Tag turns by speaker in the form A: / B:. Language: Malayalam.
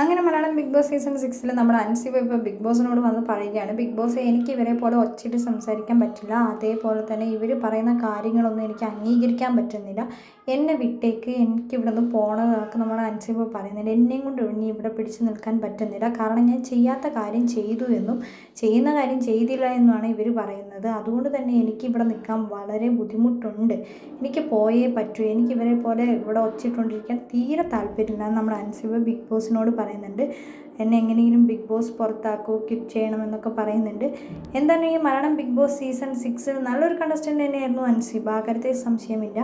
A: അങ്ങനെ മലയാളം ബിഗ് ബോസ് സീസൺ സിക്സിൽ നമ്മുടെ അൻസിബ ഇപ്പോൾ ബിഗ് ബോസിനോട് വന്ന് പറയുകയാണ്. ബിഗ് ബോസ് എനിക്ക് ഇവരെ പോലെ ഒച്ചിട്ട് സംസാരിക്കാൻ പറ്റില്ല. അതേപോലെ തന്നെ ഇവർ പറയുന്ന കാര്യങ്ങളൊന്നും എനിക്ക് അംഗീകരിക്കാൻ പറ്റുന്നില്ല. എന്നെ വിട്ടേക്ക് എനിക്ക് ഇവിടെ നിന്ന് പോണതൊക്കെ നമ്മുടെ അൻസിബ പറയുന്നുണ്ട്. എന്നെയും കൊണ്ട് ഇനി ഇവിടെ പിടിച്ചു നിൽക്കാൻ പറ്റുന്നില്ല. കാരണം ഞാൻ ചെയ്യാത്ത കാര്യം ചെയ്തു എന്നും ചെയ്യുന്ന കാര്യം ചെയ്തില്ല എന്നുമാണ് ഇവർ പറയുന്നത്. അതുകൊണ്ട് തന്നെ എനിക്ക് ഇവിടെ നിൽക്കാൻ വളരെ ബുദ്ധിമുട്ടുണ്ട്. എനിക്ക് പോയേ പറ്റൂ. എനിക്ക് ഇവരെ പോലെ ഇവിടെ ഒച്ചിട്ടുകൊണ്ടിരിക്കാൻ തീരെ താല്പര്യമില്ല നമ്മുടെ അൻസിബ ബിഗ് ബോസിനോട് പറയുന്നുണ്ട്. എന്നെ എങ്ങനെയെങ്കിലും ബിഗ് ബോസ് പുറത്താക്കൂ കിറ്റ് ചെയ്യണമെന്നൊക്കെ പറയുന്നുണ്ട്. എന്താണ് ഈ മരണം ബിഗ് ബോസ് സീസൺ സിക്സിൽ നല്ലൊരു കണ്ടസ്റ്റന്റ് തന്നെയായിരുന്നു അൻസിബ ആ കാര്യത്തിൽ സംശയമില്ല.